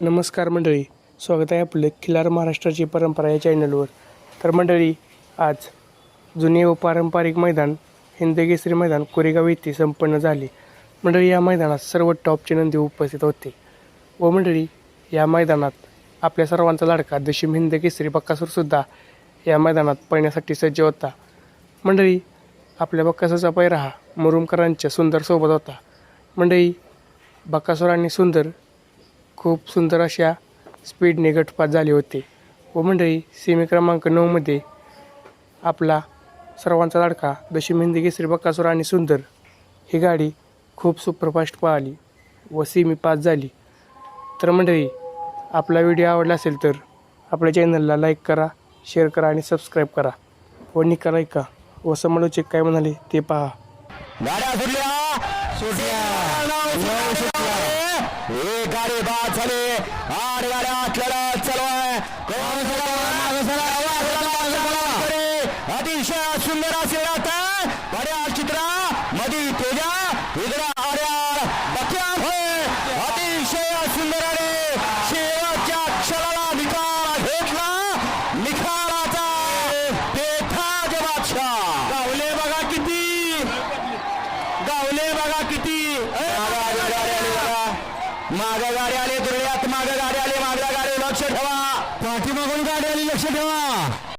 नमस्कार मंडळी स्वागत आहे आपलं खिलार महाराष्ट्राची परंपरा या चॅनलवर तर मंडळी आज जुने व पारंपरिक मैदान हिंदकेसरी मैदान कोरेगाव येथे संपन्न झाले. मंडळी या मैदानात सर्व टॉपचे नंदी उपस्थित होते. व मंडळी या मैदानात आपल्या सर्वांचा लाडका दशिम हिंदकेसरी बक्कासूरसुद्धा या मैदानात पळण्यासाठी सज्ज होता. मंडळी आपल्या बक्कासूरचा पैरा हा मुरुमकरांच्या सुंदरसोबत होता. मंडळी बक्कासूर आणि सुंदर खूप सुंदर अशा स्पीडने गटपात झाले होते. व मंडळी सेमी क्रमांक नऊमध्ये आपला सर्वांचा लाडका दशम हिंदी केसरी बक्कासूर आणि सुंदर ही गाडी खूप सुपरफास्ट पळाली व सेमी पास झाली. तर मंडळी आपला व्हिडिओ आवडला असेल तर आपल्या चॅनलला लाईक करा शेअर करा आणि सबस्क्राईब करा. व निकाल ऐका व समालोचक काय म्हणाले ते पहा. गाड्या सुटल्या. एक गाडी बाद झाली आठ गाड्या आठल्याला चालू आहे अतिशय सुंदर असे आता बऱ्या चित्रा मधी तेजा इकडे आर्यार बक्या होय अतिशय सुंदर आणि शेवटच्या क्षणाला निकाल घेतला निकालाचा बेताज जवाबशा गावले बघा किती गावले बघा किती. माग गाडी आली दुर्यात माग गाडी आली मागल्या गाडी लक्ष ठेवा. पाठीमागून गाडी आली लक्ष ठेवा.